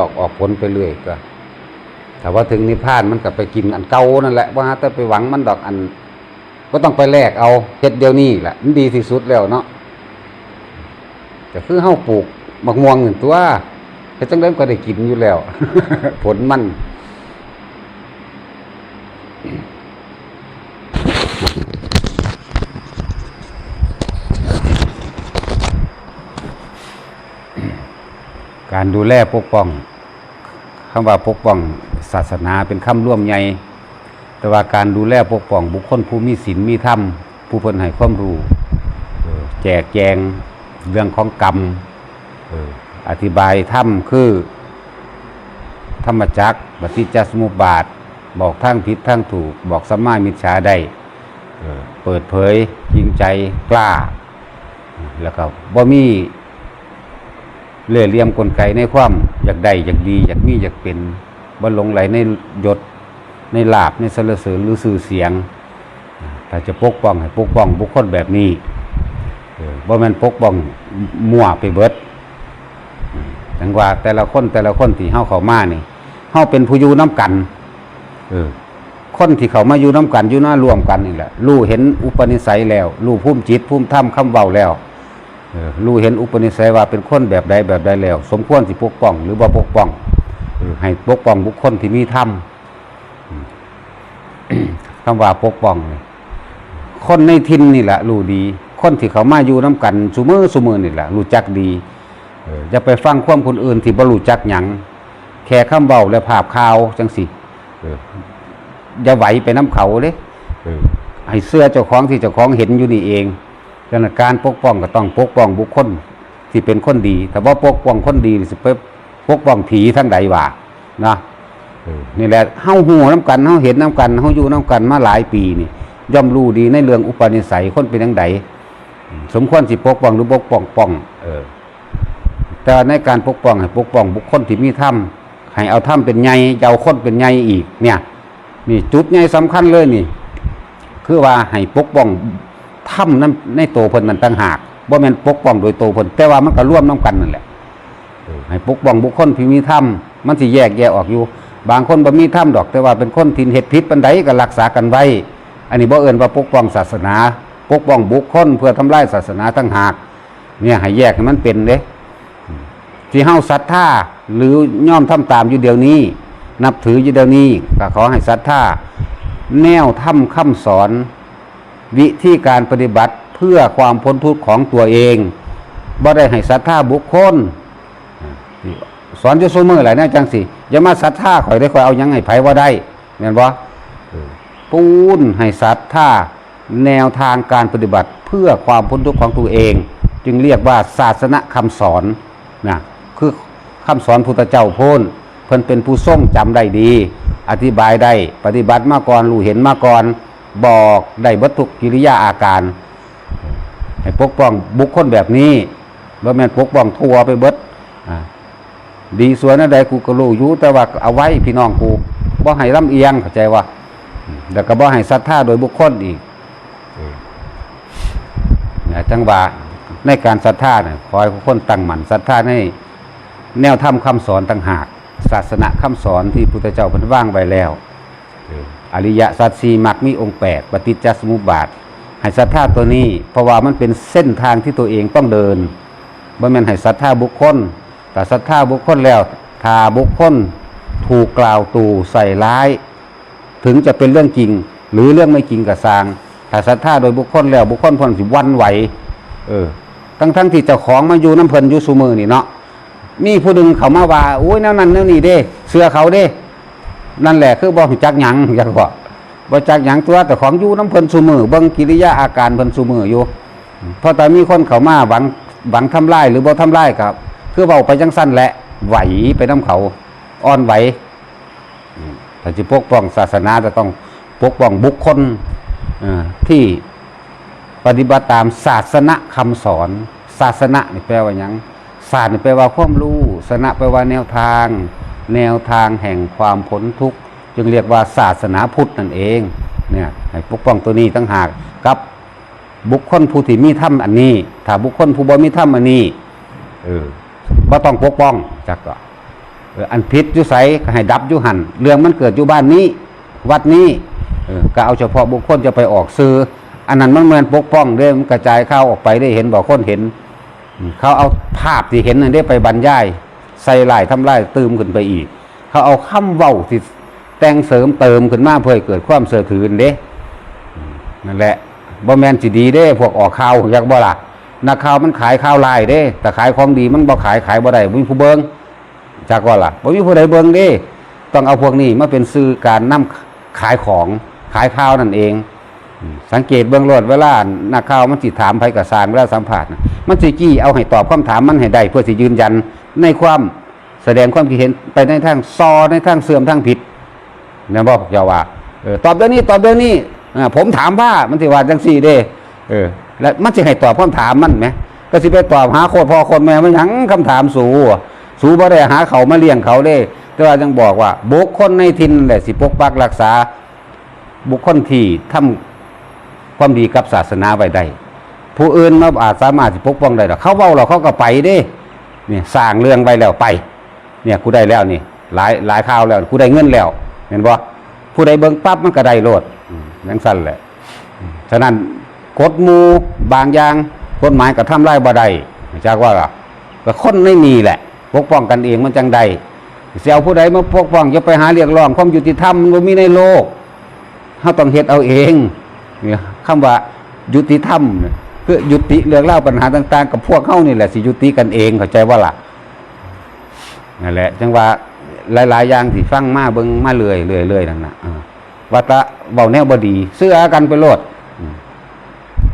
ออกออกผลไปเรื่อยก็ถ้าว่าถึงนิพพานมันก็ไปกินอันเก่านั่นแหละว่าแต่ไปหวังมันดอกอัน ก็ต้องไปแลกเอาเฮ็ดเดียวนี้แหละมันดีที่สุดแล้วเนาะแต่คือเฮาปลูกมะม่วงหนึ่งตัวเฮ็ดจังได๋มันก็ได้กินอยู่แล้ว ผลมัน การดูแลปกป้องคำว่าปกป้องศาสนาเป็นคำร่วมใหญ่แต่ว่าการดูแลปกป้อง บุคคลผู้มีศีลมีธรรมผู้เพิ่นให้ความรู้แจกแจงเรื่องของกรรมอธิบายธรรมคือ ธรรมจักปฏิจจสมุปบาท บอกทั้งผิดทั้งถูก บอกสัมมามิจฉาได้เออเปิดเผยจริงใจกล้า แล้วก็บ่มี เล่เหลี่ยมกลไกในความอยากได้อยากดีอยากมีอยากเป็นบ่หลงไหลในยศในลาบในสรรเสริญหรือสื่อเสียงถ้าจะปกป้องให้ปกป้องบุคคลแบบนี้เออบ่แม่นปกป้องมั่วไปเบิดจังว่าแต่ละคนแต่ละคนที่เฮาเข้ามานี่เฮาเป็นผู้อยู่น้กัน เออ คนที่เขามาอยู่น้กันอยู่หน้ารวมกันนี่แหละรู้เห็นอุปนิสัยแล้วรู้ภูมิจิตภูมิธรรมคำเว้าแล้ว รู้เห็นอุปนิสัยว่าเป็นคนแบบใดแบบใดแล้ว สมควรสิปกป้อง หรือบ่ปกป้องให้ปกป้องบุคคลที่มีธรรมคำว่าปกป้องคนในทินนี่แหละรู้ดี คนที่เขามาอยู่น้กันสุมือสุมือนี่แหละรู้จักดีเอออย่าไปฟังความคนอื่นที่บ่รู้จักหยังแค่คำเบาและภาพข่าวจังสิอย่าไหวไปน้ำเขาเด้เออให้เสื้อเจ้าของที่เจ้าของเห็นอยู่นี่เอง ดังนั้นการปกป้องก็ต้องปกป้องบุคคลที่เป็นคนดี แต่ว่าปกป้องคนดีสิไปปกป้องผีทั้งใดว่านะนี่แหละเฮาหูน้กันเฮาเห็นน้กันเฮาอยู่น้กันมาหลายปีนี่ ย่อมรู้ดีในเรื่องอุปนิสัยคนเป็นจังไดสมควรสิปกป้องหรือปกป้องป้องเออแต่ในการปกป้องให้ปกป้องบุคคลที่มีธรรมให้เอาธรรมเป็นใหญ่เอาคนเป็นใหญ่อีก เนี่ยนี่จุดใหญ่สำคัญเลยนี่ คือว่าให้ปกป้อง ถ้ำนั้นในโตเพิ่นนั่นต่างหากบ่แม่นปกป้องโดยโตเพิ่นแต่ว่ามันก็ร่วมน้กันนั่นแหละให้ปกป้องบุคคลที่มีถ้ำมันสิแยกแยะออกอยู่ บางคนบ่มีถ้ำดอก แต่ว่าเป็นคนทินเฮ็ดผิดปานใดก็รักษากันไว้ อันนี้บ่เอินว่าปกป้องศาสนา ปกป้องบุคคลเพื่อทำลายศาสนาต่างหาก เนี่ยให้แยกให้มันเป็นเด้ที่เฮาศรัทธาหรือย่อมทำตามอยู่เดียวนี้ นับถืออยู่เดียวนี้ก็ขอให้ศรัทธาแนวทำคำสอน วิธีการปฏิบัติเพื่อความพ้นทุกข์ของตัวเองบ่ได้ให้ศรัทธาบุคคล สอนอยู่ซุมือหลายนะจังสิอย่ามาศรัทธาข่อยได้ข่อยเอายังให้ไผว่าได้แม่นบ่ปูนให้ศรัทธาแนวทางการปฏิบัติเพื่อความพ้นทุกข์ของตัวเอง จึงเรียกว่าศาสนาคำสอนนะคือคำสอนพุทธเจ้าพ้นเพิ่นเป็นผู้ทรงจำได้ดี อธิบายได้ปฏิบัติมาก่อนรู้เห็นมาก่อน บอกได้วัตถุกกิริยาอาการ ให้ปกป้องบุคคลแบบนี้บ่แม่นปกป้องทั่วไปเบิดดีสวยนะใดกูก็รู้อยู่แต่ว่าเอาไว้พี่น้องกูบ่ให้ลำเอียงเข้าใจว่าแล้วก็บ่ให้ศรัทธาโดยบุคคลอีกเนี่ยจังหว่าในการศรัทธาเนี่ยขอให้ทุกคนตั้งหมั่นศรัทธาในแนวธรรมคำสอนต่างหาก ศาสนาคำสอนที่พุทธเจ้าเพิ่นว่างไว้แล้ว อริยสัจสี่มรรคมีองค์แปดปฏิจจสมุปบาทให้ศรัทธาตัวนี้ เพราะว่ามันเป็นเส้นทางที่ตัวเองต้องเดินบ่แม่นให้ศรัทธาบุคคล แต่ศรัทธาบุคคลแล้วถ้าบุคคลถูกกล่าวตู่ใส่ร้าย ถึงจะเป็นเรื่องจริง หรือเรื่องไม่จริงกับสางถ้าศรัทธาโดยบุคคลแล้วบุคคลเพิ่นสิวันไหว เออ ทั้งทั้งที่เจ้าของมาอยู่น้ำเพลินอยู่ซุมือนี่เนาะมีผู้หนึงเขามาว่าโอ้ยแนวนั้นแนวนี้เด้ เสื้อเขาเด้ นั่นแหละคือบ่จักหยังอยากบอกบ่จักหยังตัวแต่ของอยู่น้ำเพิ่นซุมือเบิ่งกิริยาอาการเพิ่นซุมืออยู่เพราะแต่มีคนเขามาหวังหวังทำลายหรือบ่ทำลายครับ คือเว้าไปจังสั้นแหละไหวไปน้ำเขาอ่อนไหวอืมถ้าสิปกป้องศาสนาจะต้องปกป้องบุคคลที่ปฏิบัติตามศาสนาคำสอน ศาสนะนี่แปลว่าหยังศาสตร์นี่แปลว่าความรู้ศาสนะแปลว่าแนวทาง แนวทางแห่งความพ้นทุกข์จึงเรียกว่าศาสนาพุทธนั่นเองเนี่ยให้ปกป้องตัวนี้ตั้งหากกับบุคคลผู้ที่มีธรรมอันนี้ ถ้าบุคคลผู้บ่มีธรรมอันนี้เออบ่ต้องปกป้องจักก็อันพิษยู่ไสก็ให้ดับยู่หันเรื่องมันเกิดอยู่บ้านนี้ วัดนี้เออก็เอาเฉพาะบุคคลจะไปออกซื้ออันนั้นมันเหมือนปกป้องเด้มันกระจายข่าวออกไปได้เห็นบอกคนเห็น เขาเอาภาพที่เห็นนั่นได้ไปบรรยาย ใส่ลายทำลายตืมขึ้นไปอีก เขาเอาคำเว้าที่แต่งเสริมเติมขึ้นมาเพื่อให้เกิดความเสื่อถือเด้นั่นแหละบ่แมนสิดีเด้ พวกออกข่าวอยากบ่ละนักข่าวมันขายข่าวลายเด้ แต่ขายของดีมันบ่ขายขายบ่ได้บ่มีผู้เบิงจากว่าล่ะบ่มีผู้ใดเบิ่งเด้ ต้องเอาพวกนี้มาเป็นสื่อการนำขายของขายข้าวนั่นเอง สังเกตเบื้องโลดเวลานักข่าวมันสิถามไผกับสารเวลาสัมภาษณ์น่ะมันสิจี้เอาให้ตอบคำถามมันให้ได้เพื่อสิยืนยัน ในความแสดงความคิดเห็นไปในทางซอในทางเสื่อมทางผิดนะบอกเจ้าว่าตอบเดี๋ยวนี้ตอบเดี๋ยวนี้ผมถามว่ามันสิว่าจังซี่เด้เออ แล้วมันสิให้ตอบคำถามมันไหมก็สิไปตอบหาโคตรพ่อคนแม่มันยังคำถามสูสูบ่ได้หาเขามาเลี้ยงเขาเด้แต่ว่ายังบอกว่า บุคคลในทินแหละสิปกปักรักษา บุคคลที่ทำความดีกับศาสนาไว้ได้ผู้อื่นมาอาจสามารถสิปกป้องได้หรอกเขาเว้าเราเขาก็ไปเด้ เนี่ยสร้างเรื่องไว้แล้วไป เนี่ยกูได้แล้วนี่ หลายหลายข่าวแล้วกูได้เงินแล้วเห็นบ่ผู้ใดเบิ่งปั๊บมันก็ได้โลดอืมจังสั้นแหละฉะนั้นกฎมูบางอย่างกฎหมายก็ทำลายบ่ได้จากว่าก็คนไม่มีแหละ ปกป้องกันเองมันจังใดเสียเอาผู้ใดมาปกป้องจะไปหาเรียกร้องความยุติธรรมมันบ่มีในโลกเฮาต้องเฮ็ดเอาเองเนี่ยคำว่ายุติธรรมเนี่ย เพื่อยุติเรื่องเล่าปัญหาต่าง ๆ กับพวกเฮานี่แหละสิยุติกันเองเข้าใจว่าล่ะนั่นแหละ จังว่าหลาย ๆ อย่างที่ฟังมาเบิ่งมาเรื่อยเรื่อยเรื่อยนั่นนะว่าแตะเบาแนวบดี เสื้อกันไปโลด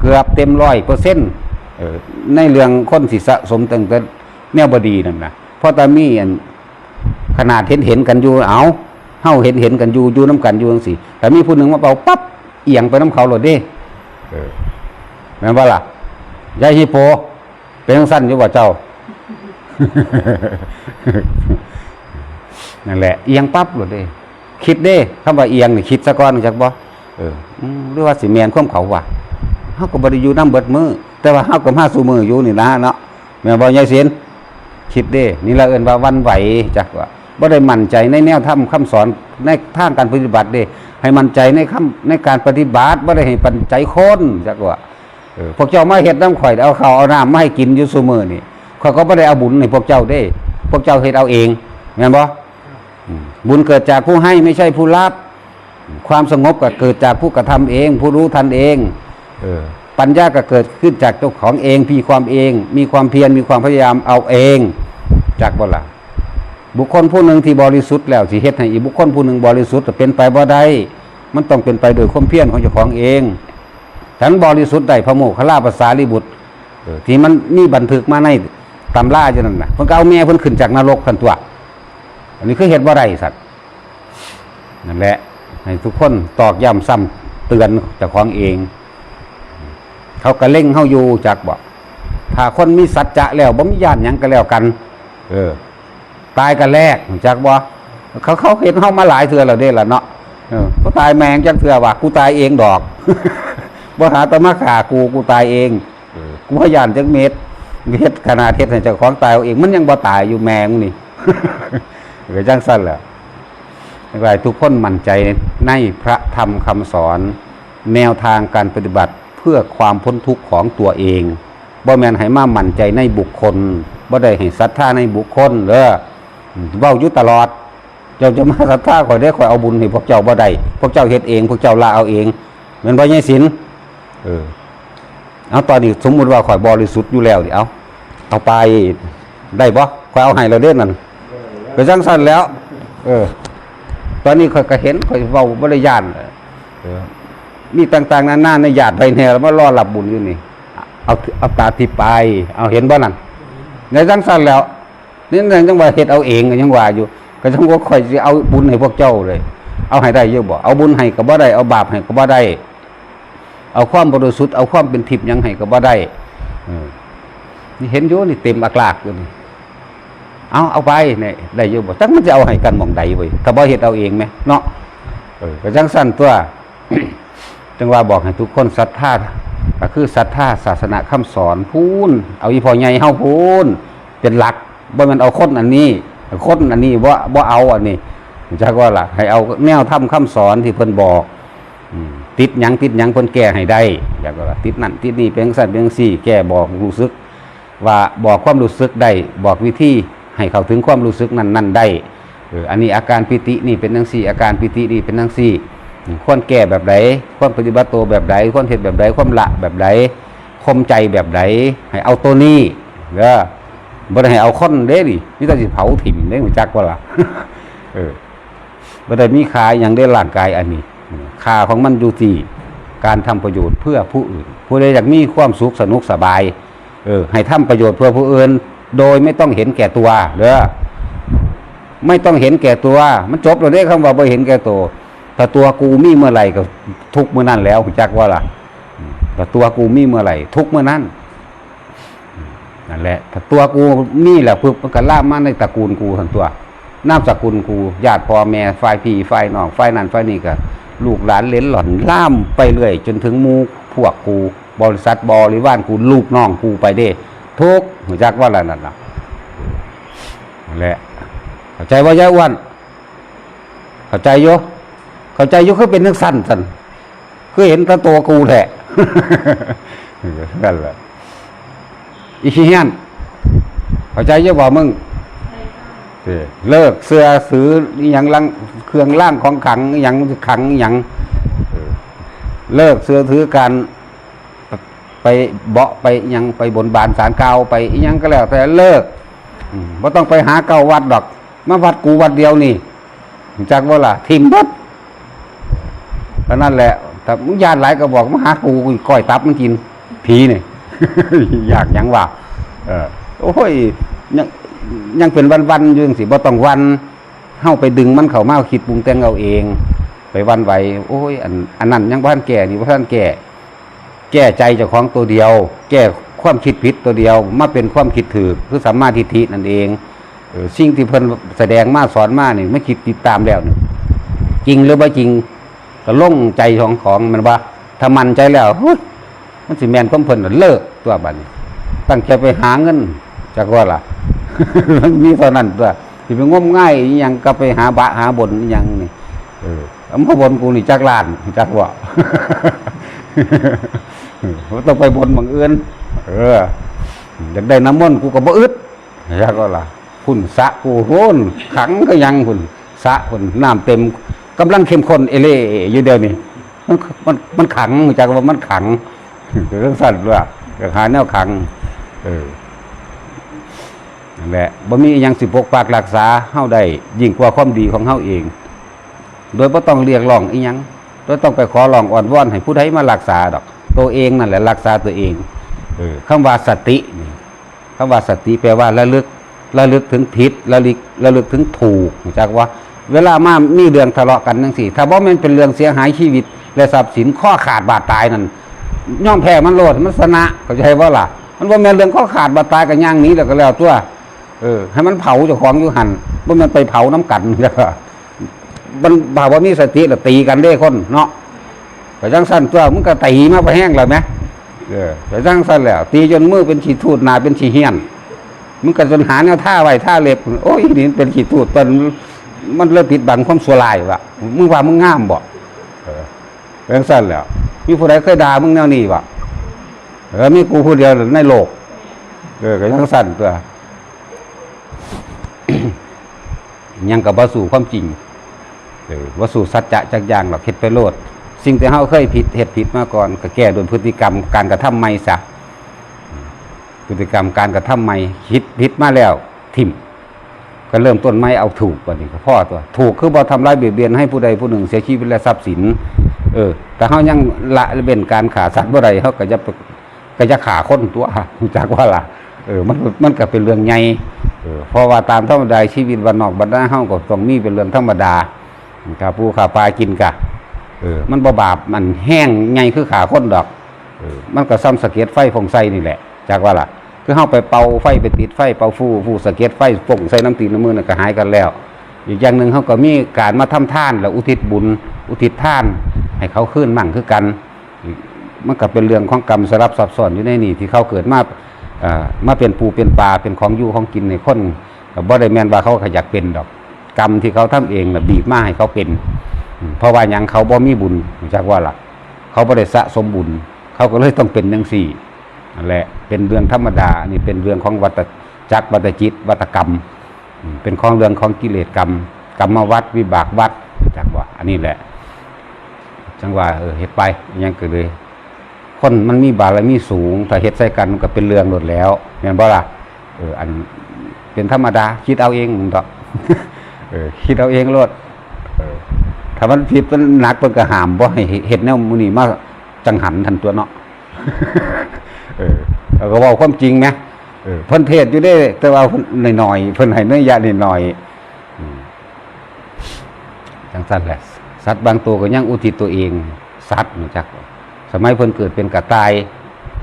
เกือบเต็มร้อยเปอร์เซ็นต์ในเรื่องคนสิสะสมตั้งแต่แนวบดีนั่นนะเพราะตามีอันขนาดเห็นเห็นกันอยู่เอาเฮาเห็นเห็นกันอยู่อยู่น้กันอยู่จังซี่แต่มีผู้หนึ่งมาเป่าปั๊บเอียงไปน้ำเขาโลดเด้ แม่นว่าล่ะยายฮิปโป เป็นจังสั้นอยู่ว่าเจ้า นั่นแหละ เอียงปั๊บหลุดเด้คิดเด้คำว่าเอียงนี่คิดซะก่อนจักบ่เออหรือว่าสิแมนความเขาว่าเฮาก็บ่ได้อยู่นํเบิดมือ แต่ว่าเฮาก็มาสู่มืออยู่นี่นะเนาะแม่นบ่ยายเสียนคิดเด้นี่ละเอิ้นว่าวันไหวจักว่าบ่ได้มั่นใจในแนวธรรมคำสอนในทางการปฏิบัติเด้ให้มั่นใจในคำในการปฏิบัติบ่ได้ให้ปันใจคนจักว่า พวกเจ้ามาเฮ็ดน้ำข่อยเอาข้าวเอาน้ำมาให้กินอยู่ซุมื้อนี่ข่อยก็บ่ได้เอาบุญให้พวกเจ้าเด้ พวกเจ้าเฮ็ดเอาเองแม่นบ่บุญเกิดจากผู้ให้ไม่ใช่ผู้รับ ความสงบก็เกิดจากผู้กระทำเอง ผู้รู้ทันเองเออปัญญาก็เกิดขึ้นจากเจ้าของเองพีความเอง มีความเพียรมีความพยายามเอาเอง จากบ่ละบุคคลผู้หนึ่งที่บริสุทธิ์แล้วสิเฮ็ดให้อีบุคคลผู้หนึ่งบริสุทธิ์เป็นไปบ่ได้มันต้องเป็นไปโดยความเพียรของเจ้าของเอง ฉันบริสุทธิ์ได้พระโมคคัลลาภาษาลิบุตรที่มันมีบันทึกมาในตำราจังนั้นนะเพิ่นก็เอาเมียเพิ่นขึ้นจากนรกทันตัว อันนี้คือเฮ็ดบ่าได้สัตว์นั่นแหละให้ทุกคนตอกย้ำซ้ำเตือนจ้าของเอง เขาก็เล่งเฮาอยู่จักบ่ถ้าคนมีสัจจะแล้วบ่มีญาติยังก็แล้วกัน เออ ตายกันแรกจักบ่เขาเขาเห็นเฮามาหลายเทื่อแล้วเด้ล่ะเนาะเออบ่ตายแมงจักเทื่อว่ะกูตายเองดอก บ่หาแตมาฆ่ากูกูตายเองเออกูพยานจักเม็ดเฮ็ดขนาดเฮ็ดให้เจ้าของตายเอาเอง มันยังบ่ตายอยู่แมงนี่ก็จังซั่นแหละให้ว่าทุกคนมั่นใจในพระธรรมคำสอน แนวทางการปฏิบัติเพื่อความพ้นทุกข์ของตัวเองบ่แม่นให้มามั่นใจในบุคคลบ่ได้ให้ศรัทธาในบุคคลเด้ออืมเว้าอยู่ตลอด เจ้าจะมาศรัทธาข่อยได้ข่อยเอาบุญให้พวกเจ้าบ่ได้พวกเจ้าเฮ็ดเอง พวกเจ้าละเอาเองแม่นบ่ยายศิล เออ เอาตอนนี้สมมุติว่าข่อยบริสุทธิ์อยู่แล้วดิเอาเอาไปได้บ่ข่อยเอาให้เราเด้นั่นก็จังซั่นแล้ว เออ ตอนนี้ข่อยก็เห็นข่อยเว้าบ่ได้ย่านมีต่างๆนานาในญาติไปแน่แล้วมารอรับบุญอยู่นี่ เอาเอาตาที่ไป เอาเห็นบ่นั่นในจังซั่นแล้วนี่นั่นจังว่าเฮ็ดเอาเองก็ยังว่าอยู่ ก็จังว่าข่อยสิเอาบุญให้พวกเจ้าเลย เอาให้ได้เยอะบ่เอาบุญให้ก็บ่ได้เอาบาปให้ก็บ่ได้ เอาความบริสุทธิ์เอาความเป็นทิพย์ยังให้ก็บ่ได้นี่เห็นอยู่นี่เต็มอักลากอยู่นี่เอาเอาไปเนี่ยได้อยู่บ่จักมันจะเอาให้กันหม่องใดเว้ถ้าบ่เฮ็ดเอาเองไหมเนาะเออก็จังสั้นตัวจังว่าบอกให้ทุกคนศรัทธาก็คือศรัทธาศาสนาคำสอนพูนเอาอีพอใหญ่เฮาพูนเป็นหลักบ่ม่นเอาคนอันนี้คนอันนี้บ่บ่เอาอันนี้จักว่าล่ะให้เอาแนวทำคำสอนที่เพิ่นบอก อืม ติดยังติดยังเพิ่นแก้ให้ได้อยากว่าติดนั่นติดนี่เป็นจั่งซั่นเป็นจั่งซี่ แก้บอกรู้สึก ว่าบอกความรู้สึกได้บอกวิธีให้เขาถึงความรู้สึกนั้นนั่นได้เอออันนี้อาการปิตินี่เป็นจังซี่อาการปิตินี่เป็นจังซี่ควรแก้แบบใดควรปฏิบัติตัวแบบใดควรเฮ็ดแบบใดความละแบบใดคมใจแบบใดให้เอาตัวนี้เด้อบ่ได้ให้เอาคนเด้ดิมีแต่สิเผาถิ่มเด้รู้จักว่าล่ะเออบ่ได้มีค่าหยังได้ร่างกายอันนี้ ค่าของมันอยู่ที่การทำประโยชน์เพื่อผู้อื่น ผู้ใดอยากมีความสุขสนุกสบาย เออ ให้ทำประโยชน์เพื่อผู้อื่น โดยไม่ต้องเห็นแก่ตัวเด้อไม่ต้องเห็นแก่ตัว มันจบแล้วเด้คำว่าบ่เห็นแก่ตัวถ้าตัวกูมีเมื่อไหร่ก็ทุกเมื่อนั้นแล้วหูจักว่าล่ะอืมถ้าตัวกูมีเมื่อไหร่ทุกเมื่อนั้นนั่นแหละถ้าตัวกูมีแหละเพึบมันก็ล่ามาในตระกูลกูทั้งตัวนามสกุลกูญาติพ่อแม่ฝ่ายพี่ฝ่ายน้องฝ่ายนั้นฝ่ายนี้ก็ ลูกหลานเลนหล่อนล่ามไปเรื่อย จนถึงมูพวกกูบริษัทบริวารกูลูกน้องกูไปเด้ ทุกรู้จักว่าอะไรนั่นล่ะแหละเข้าใจว่ายายอ้วน เข้าใจโยเข้าใจโยคือเป็นนักสั้นสันคือเห็นแตะตัวกูแหละนั่นแหละอีขี้เฮียนเข้าใจโยบ่ามึง เลิกเสื้อสืออย่างลังเครื่องล่างของขังอย่างขังอย่างเลิกเสื้อถือการไปเบาะไปอหยังไปบนบานสารเก่าไปอหยังก็แล้วแต่เลิกว่าต้องไปหาเก้าวัดดอก มาวัดกูวัดเดียวนี่จากว่าล่ะทิมบัดเพราะนั่นแหละแต่ญาติหลายก็บอกมาหากูก้อยตับมันกินผีเนี่ยอยากยังว่าเออโอ้ยยัง ยังเป็นวันๆอยืงสิบ่ต้องวันเฮาไปดึงมันเข้ามาคิดปรุงแต่งเอาเอง ไปวันไหวโอ้ยอันอันนั้นยังบ่ทันแก่นี่บ่ทันแก่ แก้ใจเจ้าของตัวเดียว แก้ความคิดผิดตัวเดียว มาเป็นความคิดถือคือสัมมาทิฏฐินั่นเองสิ่งที่เพิ่นแสดงมาสอนมานี่ไม่คิดติดตามแล้วนี่จริงหรือไม่จริงก็ล่งใจของของมันว่าถ้ามันใจแล้วเฮ้ยมันสิแมนของเพิ่นเลิกตัวบัดนี้ตั้งใจไปหาเงินจากว่าล่ะ มันมีเท่านั้นตัวที่ไปงมง่ายยังก็ไปหาบะหาบนยังนี่เออเอามาบนกูนี่จักลานจักว่าว่าต้องไปบนบางเอื้อนเอออยากได้น้ำมนต์กูก็บ่อึดอยากก็ล่ะคุณสะกูโหนขังก็ยังคุณสะคุณน้ำเต็มกำลังเข้มข้นเอเล่อยู่เดียวนี่มันมันมันขังจากว่ามันขังเรื่องสั้นว่าอยหาแนวขัง เออ นั่นแหละบ่มีอิหยังสิปกปักรักษาเฮาได้ยิ่งกว่าความดีของเฮาเอง โดยบ่ต้องเรียกร้องอีหยังโดยต้องไปขอร้องอ้อนวอนให้ผู้ใดมารักษาดอก ตัวเองนั่นแหละรักษาตัวเองเออคำว่าสตินี่คำว่าสติแปลว่าระลึกระลึกถึงผิดระลึกระลึกถึงถูกจากว่า เวลามามีเรื่องทะเลาะกันจังซี่ถ้าบ่แม่นเป็นเรื่องเสียหายชีวิต และทรัพย์สินข้อขาดบาดตายนั่นย่อมแพ้มันโลดมันชนะเข้าใจว่าล่ะ มันบ่แม่นเรื่องข้อขาดบาดตายกันย่างนี้แล้วก็แล้วตัว เออให้มันเผาเจ้าของอยู่หันบ่แม่นไปเผาน้ำกันแล้วก็มันบ่าว่ามีสติแล้วตีกันเด้คนเนาะไปจังสั้นตัวมึงก็ตีมาไปแห้งแล้วไหมเออไปจังสั้นแล้ว ตีจนมือเป็นขีดทูดหนาเป็นขีเฮียนมึงก็จนหาแนวท่าไว้ท่าเล็บ โอ้ยนี่เป็นขีดทูดเป็นมันเริ่มปิดบังความสวลายวะมึงว่ามึงงามบ่เออไปจังสั้นแล้ว มีผู้ใดเคยด่ามึงแนวนี้วะเออมีกูผู้เดียวในโลก เออก็จังสั้นตัว ยังกับวสู่ความจริงเออวสู่สัจจะจักอย่างหรอกเฮ็ดไปโลด สิ่งที่เฮาเคยผิดเฮ็ดผิดมาก่อนก็แก้ด้วยพฤติกรรมการกระทำใหม่ซะอืมพฤติกรรมการกระทำใหม่คิดผิดมาแล้ว ทิ่มก็เริ่มต้นใหม่เอาถูกบัดนี้ก็พ่อตัว ถูกคือบ่ทำร้ายเบียดเบียนให้ผู้ใดผู้หนึ่งเสียชีวิตและทรัพย์สิน เออ แต่เฮายังละเว้นการฆ่าสัตว์บ่ได้เฮาก็จะก็จะฆ่าคนตัวรู้จักว่าล่ะเออ มันมันก็เป็นเรื่องใหญ่ เออเพราะว่าตามธรรมดาชีวิตวันนอกบรรดาเฮาก็ต้องมีเป็นเรื่องธรรมดาขาปูขาปลากินกะเออมันบ่บาปมันแห้งไงคือขาคนดอกออมันก็ซ้ำสะเก็ดไฟฟงไส้นี่แหละ จากว่าล่ะ คือเฮาไปเป่าไฟไปติดไฟเป่าฟูฟูสะเก็ดไฟฟงใส่น้ำตีนน้ำมือน่ะก็หายกันแล้ว อีกอย่างหนึ่งเขาก็มีการมาทำท่านแล้วอุทิศบุญ อุทิศท่าน ให้เขาขึ้นมั่งคือกันมันก็เป็นเรื่องของกรรมสลับซับซ้อนอยู่ในนี่ที่เขาเกิดมา มาเป็นปูเป็นปลาเป็นของอยู่ของกินในคนบ่ได้แมนว่าเขาขยากเป็นดอก กรรมที่เขาทำเองนะบีบมาให้เขาเป็น เพราะว่ายังเขาบ่มีบุญจักว่าล่ะ เขาบ่ได้สะสมบุญ เขาก็เลยต้องเป็นจังซี่นั่นแหละเป็นเรื่องธรรมดาอันนี่เป็นเรื่องของวัฏจักรวัฏจิต วัฏกรรม เป็นของเรื่องของกิเลสกรรม กรรมวัฏวิบากวัฏรู้จักว่า อันนี้แหละจังว่าเออเฮ็ดไปยังเก็เลย คนมันมีบารมีสูงถ้าเฮ็ดใส่กันมันก็เป็นเรื่องหมดแล้วแม่นบ่ล่ะเอออันเป็นธรรมดา คิดเอาเองมึงดอกเออคิดเอาเองโลดเออถ้ามันผิดมันหนักเพิ่นก็หามบ่ให้เฮ็ดแนวมื้อนี้มาจังหันทันตัวเนาะเออแล้วก็เว้าความจริงแหมเออเพิ่นเทศอยู่เด้แต่ว่าเพิ่นน้อยๆเพิ่นให้เนื้อยะน้อยๆจังซั่นแหละสัตว์บางตัวก็ยังอุทิศตัวเอง สัตว์รู้จักบ่ สมัยเพิ่นเกิดเป็นกระตาย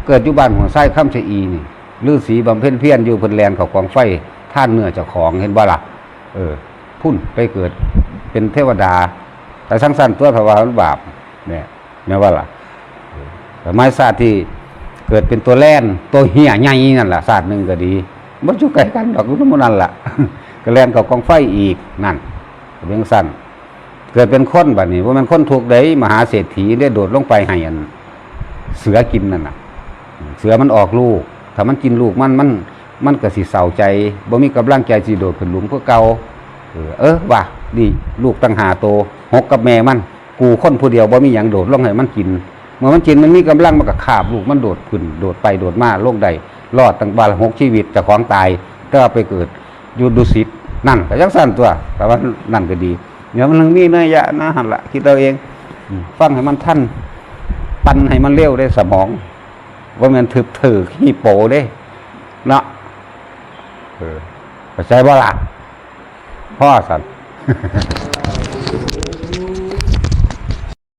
เกิดอยู่บ้านหัวไส้ข้ามเชอีนี่ฤาษีบำเพ็ญเพียรอยู่เพิ่นแลนเขากองไฟท่านเนื้อเจ้าของเห็นบ่ล่ะเออ พุ่นไปเกิดเป็นเทวดา แต่สังสันตัวพรวามันบาปเนี่ยแม่ว่าล่ะเออแต่ไม้ศาสตร์ที่เกิดเป็นตัวแล่นตัวเหี้ยใหญ่นั่นล่ะศาสตร์หนึ่งก็ดีมันอยู่ใกล้กันดอกอยู่ทั้งหมดนั่นล่ะก็แล่นเขากองไฟอีกนั่นก็เป็นสั้นเกิดเป็นคนแบบนี้ว่ามันคนถูกได้มหาเศรษฐีได้โดดลงไปให้อัน เสือกินนั่นน่ะ เสือมันออกลูก ถ้ามันกินลูกมันมันมันก็สิเศร้าใจบ่มีกำลังใจสิโดดขึ้นหลุมเพื่อเกาเออเออว่าดีลูกตั้งหาโตหกกับแม่มัน กูคนผู้เดียวบ่มีหยังโดดลงให้มันกิน เมื่อมันกินมันมีกำลังมันก็คาบลูกมันโดดขึ้น โดดไปโดดมาโลงได้รอดตั้งบาลหกชีวิตจ้าของตายก็ไปเกิดยูดุสิตนั่นก็จังสั้นตัว แต่ว่านั่นก็ดีเดี๋ยวมันยังมีเนื้อยะนะหันละคิดเอาเอง ฟังให้มันท่าน ปันให้มันเร็วได้สมอง ว่ามันถึกถือขี้โปเด้เนาะเออเข้าใจบ่ล่ะพ่อสัน